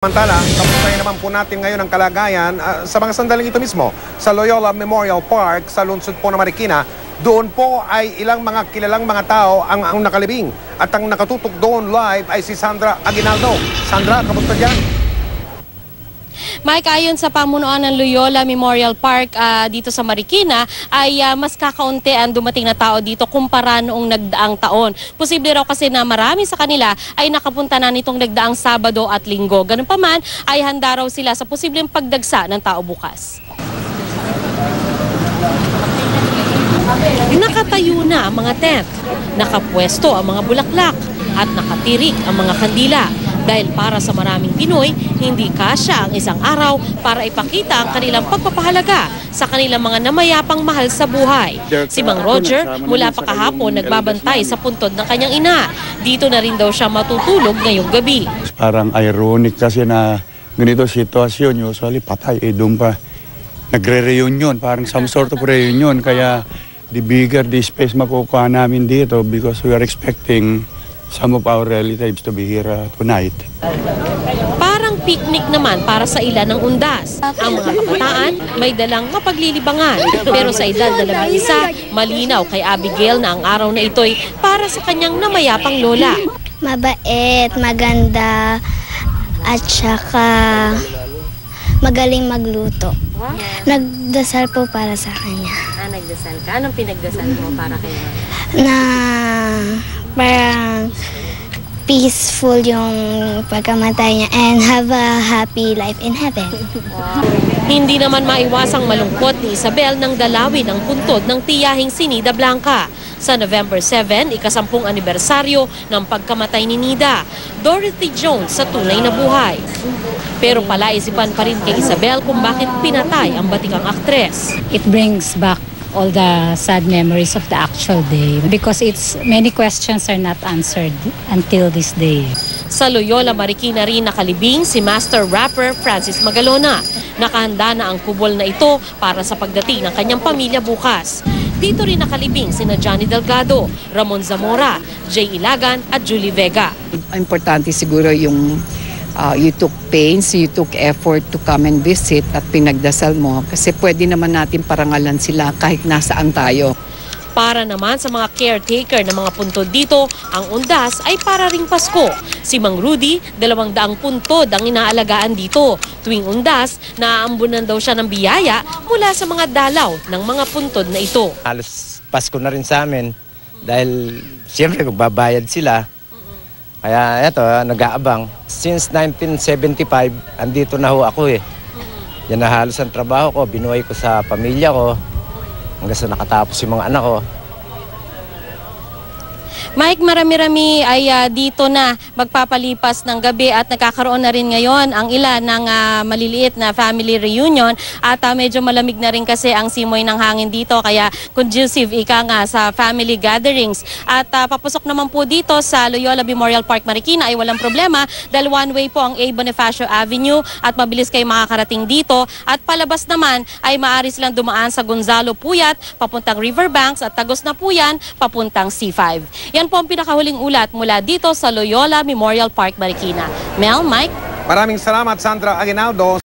Samantala, kamustahin naman po natin ngayon ang kalagayan ah, sa mga sandaling ito mismo sa Loyola Memorial Park sa lungsod po ng Marikina. Doon po ay ilang mga kilalang mga tao ang, ang nakalibing at ang nakatutok doon live ay si Sandra Aguinaldo. Sandra, kamusta dyan? Mike, ayon sa pamunuan ng Loyola Memorial Park ah, dito sa Marikina, ay ah, mas kakaunti ang dumating na tao dito kumpara noong nagdaang taon. Posible raw kasi na marami sa kanila ay nakapunta na nitong nagdaang Sabado at Linggo. Ganun pa man, ay handa raw sila sa posibleng pagdagsa ng tao bukas. Nakatayo na ang mga tent, nakapwesto ang mga bulaklak, at nakatirik ang mga kandila. Dahil para sa maraming Pinoy, hindi kasya ang isang araw para ipakita ang kanilang pagpapahalaga sa kanilang mga namayapang mahal sa buhay. Si Mang Roger, mula pa kahapon nagbabantay sa puntod ng kanyang ina. Dito na rin daw siya matutulog ngayong gabi. Parang ironic kasi na ganito sitwasyon, usually patay, eh doon pa nagre-reunion, parang some sort of reunion. Kaya the bigger the space makukuha namin dito because we are expecting some of our relatives to be here uh, tonight. Parang picnic naman para sa ilan ng undas. Ang mga kabataan may dalang mapaglilibangan. Pero sa edad na labing isa, malinaw kay Abigail na ang araw na ito'y para sa kanyang namayapang lola. Mabait, maganda, at saka magaling magluto. Nagdasal po para sa kanya. Ah, nagdasal ka? Anong pinagdasal mo para kay Na peaceful yung pagkamatay niya and have a happy life in heaven. Hindi naman maiwasang malungkot ni Isabel nang dalawin ang puntod ng tiyahing si Nida Blanca. Sa November 7, ikasampung anibersaryo ng pagkamatay ni Nida, Dorothy Jones sa tunay na buhay. Pero palaisipan pa rin kay Isabel kung bakit pinatay ang batikang aktres. it brings back all the sad memories of the actual day because it's many questions are not answered until this day. Sa Loyola Marikina rin nakalibing si Master Rapper Francis Magalona. Nakahanda na ang kubol na ito para sa pagdating ng kanyang pamilya bukas. Dito rin nakalibing sina Johnny Delgado, Ramon Zamora, Jay Ilagan at Julie Vega. Importante siguro yung uh, you took pains, you took effort to come and visit at pinagdasal mo kasi pwede naman natin parangalan sila kahit nasaan tayo. Para naman sa mga caretaker ng mga puntod dito, ang undas ay para ring Pasko. Si Mang Rudy, dalawang daang puntod ang inaalagaan dito. Tuwing undas, naaambunan daw siya ng biyaya mula sa mga dalaw ng mga puntod na ito. halos Pasko na rin sa amin dahil siyempre magbabayad sila. Kaya eto, ah, nag-aabang. Since 1975, andito na ho ako eh. Yan na halos ang trabaho ko, binuhay ko sa pamilya ko. Hanggang sa nakatapos yung mga anak ko. Mike, marami-rami ay ah, dito na magpapalipas ng gabi at nagkakaroon na rin ngayon ang ilan ng ah, maliliit na family reunion at ah, medyo malamig na rin kasi ang simoy ng hangin dito kaya conducive ika nga sa family gatherings. At ah, papasok naman po dito sa Loyola Memorial Park Marikina ay walang problema dahil one way po ang A. Bonifacio Avenue at mabilis kayo makakarating dito at palabas naman ay maaari silang dumaan sa Gonzalo Puyat papuntang Riverbanks at Tagos na po yan papuntang C5. Yan po ang pinakahuling ulat mula dito sa Loyola Memorial Park Marikina. Mel, Mike? Maraming salamat Sandra Aguinaldo.